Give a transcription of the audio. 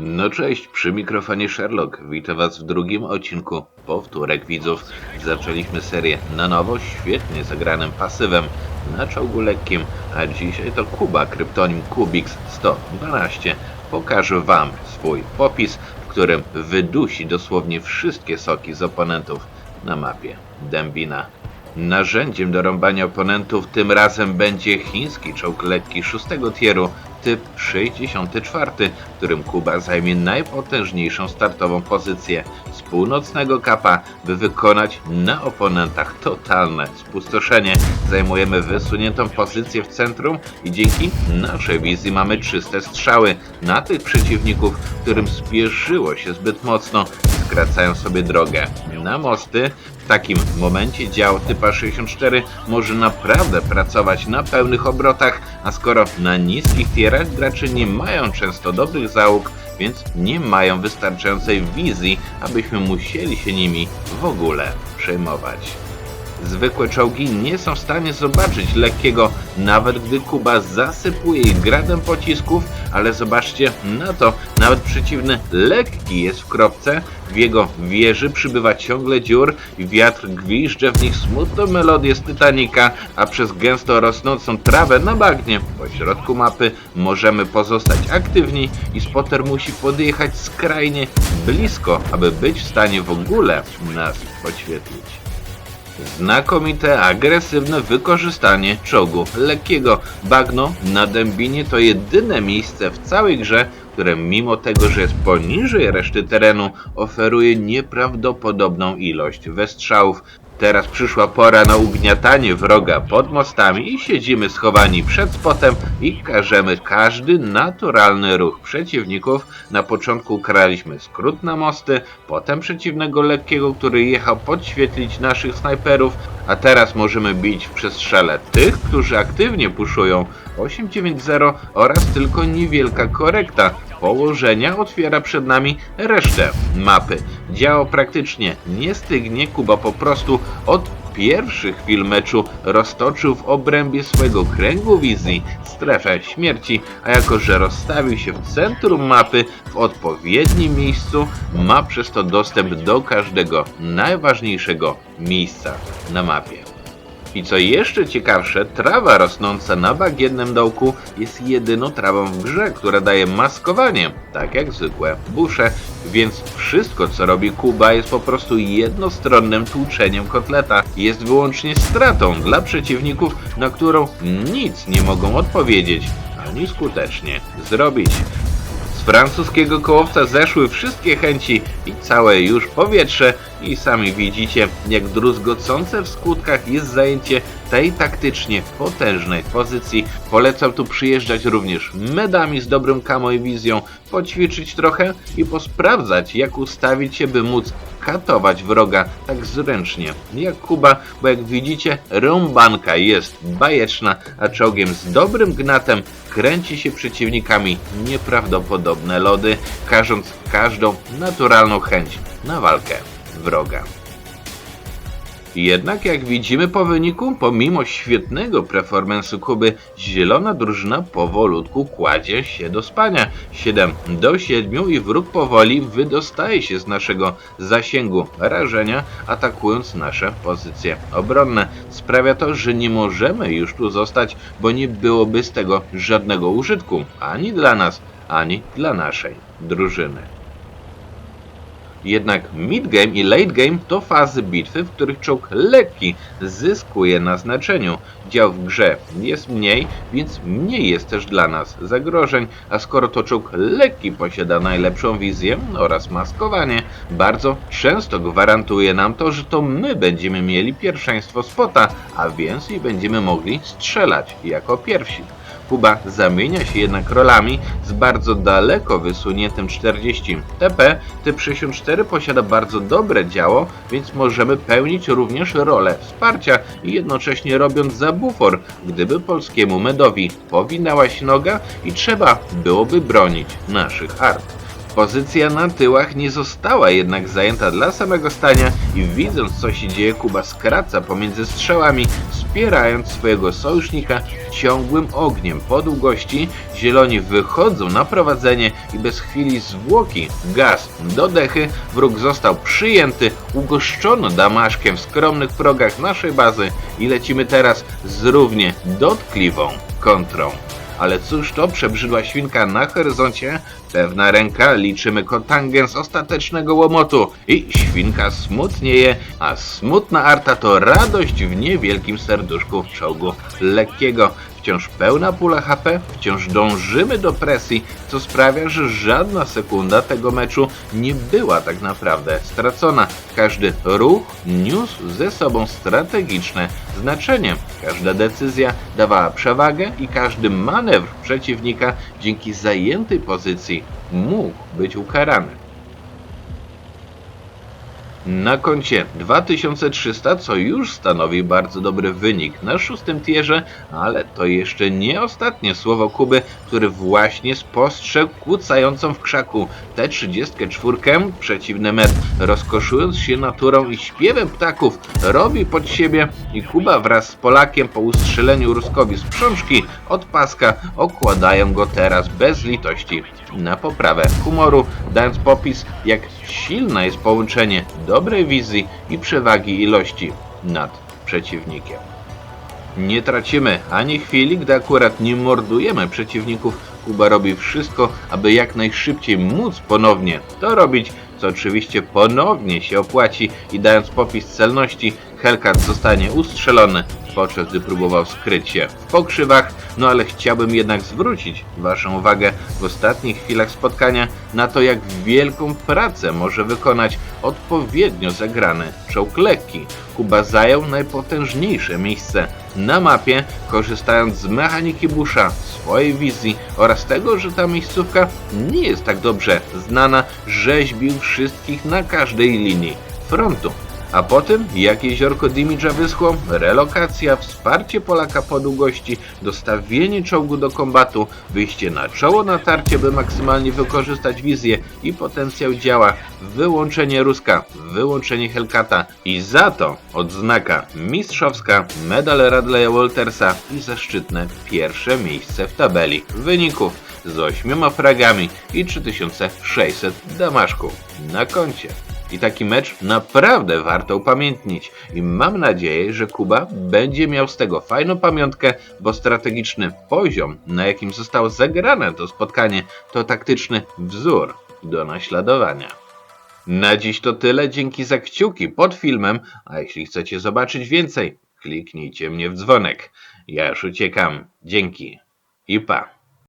No cześć, przy mikrofonie Sherlock. Witam Was w drugim odcinku Powtórek Widzów. Zaczęliśmy serię na nowo, świetnie zagranym pasywem na czołgu lekkim, a dzisiaj to Kuba, kryptonim Kubix 112. Pokażę Wam swój popis, w którym wydusi dosłownie wszystkie soki z oponentów na mapie Dębina. Narzędziem do rąbania oponentów tym razem będzie chiński czołg lekki szóstego tieru typ 64, w którym Kuba zajmie najpotężniejszą startową pozycję z północnego kapa, by wykonać na oponentach totalne spustoszenie. Zajmujemy wysuniętą pozycję w centrum i dzięki naszej wizji mamy czyste strzały na tych przeciwników, którym spieszyło się zbyt mocno, skracają sobie drogę na mosty. W takim momencie dział typa 64 może naprawdę pracować na pełnych obrotach, a skoro na niskich tierach gracze nie mają często dobrych załóg, więc nie mają wystarczającej wizji, abyśmy musieli się nimi w ogóle przejmować. Zwykłe czołgi nie są w stanie zobaczyć lekkiego, nawet gdy Kuba zasypuje ich gradem pocisków, ale zobaczcie na to, nawet przeciwny lekki jest w kropce, w jego wieży przybywa ciągle dziur i wiatr gwizdże w nich smutną melodię z Titanica, a przez gęsto rosnącą trawę na bagnie po środku mapy możemy pozostać aktywni i spotter musi podjechać skrajnie blisko, aby być w stanie w ogóle nas podświetlić. Znakomite, agresywne wykorzystanie czołgu lekkiego. Bagno na Dębinie to jedyne miejsce w całej grze, które mimo tego, że jest poniżej reszty terenu, oferuje nieprawdopodobną ilość wystrzałów. Teraz przyszła pora na ugniatanie wroga pod mostami i siedzimy schowani przed spotem i każemy każdy naturalny ruch przeciwników. Na początku kraliśmy skrót na mosty, potem przeciwnego lekkiego, który jechał podświetlić naszych snajperów, a teraz możemy bić w przestrzele tych, którzy aktywnie puszują 890 oraz tylko niewielka korekta położenia otwiera przed nami resztę mapy. Działo praktycznie nie stygnie, Kuba po prostu od pierwszych chwil meczu roztoczył w obrębie swojego kręgu wizji strefę śmierci, a jako że rozstawił się w centrum mapy w odpowiednim miejscu, ma przez to dostęp do każdego najważniejszego miejsca na mapie. I co jeszcze ciekawsze, trawa rosnąca na bagiennym dołku jest jedyną trawą w grze, która daje maskowanie, tak jak zwykłe busze, więc wszystko co robi Kuba jest po prostu jednostronnym tłuczeniem kotleta. Jest wyłącznie stratą dla przeciwników, na którą nic nie mogą odpowiedzieć, ani skutecznie zrobić. Z francuskiego kołowca zeszły wszystkie chęci i całe już powietrze i sami widzicie, jak druzgocące w skutkach jest zajęcie tej taktycznie potężnej pozycji. Polecam tu przyjeżdżać również medami z dobrym kamo i wizją, poćwiczyć trochę i posprawdzać, jak ustawić się, by móc katować wroga tak zręcznie jak Kuba, bo jak widzicie, rąbanka jest bajeczna, a czołgiem z dobrym gnatem kręci się przeciwnikami nieprawdopodobne lody, każąc każdą naturalną chęć na walkę wroga. Jednak jak widzimy po wyniku, pomimo świetnego performance'u Kuby, zielona drużyna powolutku kładzie się do spania. 7 do 7 i wróg powoli wydostaje się z naszego zasięgu rażenia, atakując nasze pozycje obronne. Sprawia to, że nie możemy już tu zostać, bo nie byłoby z tego żadnego użytku, ani dla nas, ani dla naszej drużyny. Jednak mid-game i late-game to fazy bitwy, w których czołg lekki zyskuje na znaczeniu. Dział w grze jest mniej, więc mniej jest też dla nas zagrożeń, a skoro to czołg lekki posiada najlepszą wizję oraz maskowanie, bardzo często gwarantuje nam to, że to my będziemy mieli pierwszeństwo spota, a więc i będziemy mogli strzelać jako pierwsi. Kuba zamienia się jednak rolami z bardzo daleko wysuniętym 40 TP. Typ 64 posiada bardzo dobre działo, więc możemy pełnić również rolę wsparcia i jednocześnie robiąc za bufor, gdyby polskiemu medowi powinęła się noga i trzeba byłoby bronić naszych art. Pozycja na tyłach nie została jednak zajęta dla samego stania i widząc co się dzieje, Kuba skraca pomiędzy strzałami, wspierając swojego sojusznika ciągłym ogniem po długości. Zieloni wychodzą na prowadzenie i bez chwili zwłoki gaz do dechy. Wróg został przyjęty, ugoszczono damaszkiem w skromnych progach naszej bazy i lecimy teraz z równie dotkliwą kontrą. Ale cóż to przebrzydła świnka na horyzoncie? Pewna ręka, liczymy kotangens ostatecznego łomotu i świnka smutnieje, a smutna arta to radość w niewielkim serduszku czołgu lekkiego. Wciąż pełna pula HP, wciąż dążymy do presji, co sprawia, że żadna sekunda tego meczu nie była tak naprawdę stracona. Każdy ruch niósł ze sobą strategiczne znaczenie. Każda decyzja dawała przewagę i każdy manewr przeciwnika dzięki zajętej pozycji mógł być ukarany. Na koncie 2300, co już stanowi bardzo dobry wynik na szóstym tierze, ale to jeszcze nie ostatnie słowo Kuby, który właśnie spostrzegł kłócającą w krzaku T-34. Przeciwny met, rozkoszując się naturą i śpiewem ptaków, robi pod siebie i Kuba wraz z Polakiem po ustrzeleniu Ruskowi z przączki od paska okładają go teraz bez litości na poprawę humoru, dając popis jak silne jest połączenie dobrej wizji i przewagi ilości nad przeciwnikiem. Nie tracimy ani chwili, gdy akurat nie mordujemy przeciwników. Kuba robi wszystko, aby jak najszybciej móc ponownie to robić, co oczywiście ponownie się opłaci i dając popis celności, Hellcat zostanie ustrzelony, podczas gdy próbował skryć się w pokrzywach, no ale chciałbym jednak zwrócić Waszą uwagę w ostatnich chwilach spotkania na to, jak wielką pracę może wykonać odpowiednio zagrany czołg lekki. Kuba zajął najpotężniejsze miejsce na mapie, korzystając z mechaniki Busha, swojej wizji oraz tego, że ta miejscówka nie jest tak dobrze znana, rzeźbił wszystkich na każdej linii frontu. A potem, jak jeziorko Dimidża wyschło, relokacja, wsparcie Polaka po długości, dostawienie czołgu do kombatu, wyjście na czoło natarcie, by maksymalnie wykorzystać wizję i potencjał działa, wyłączenie Ruska, wyłączenie Hellcata i za to odznaka mistrzowska, medal Radleya Waltersa i zaszczytne pierwsze miejsce w tabeli wyników z 8 fragami i 3600 damaszków na koncie. I taki mecz naprawdę warto upamiętnić. I mam nadzieję, że Kuba będzie miał z tego fajną pamiątkę, bo strategiczny poziom, na jakim zostało zagrane to spotkanie, to taktyczny wzór do naśladowania. Na dziś to tyle, dzięki za kciuki pod filmem, a jeśli chcecie zobaczyć więcej, kliknijcie mnie w dzwonek. Ja już uciekam. Dzięki i pa.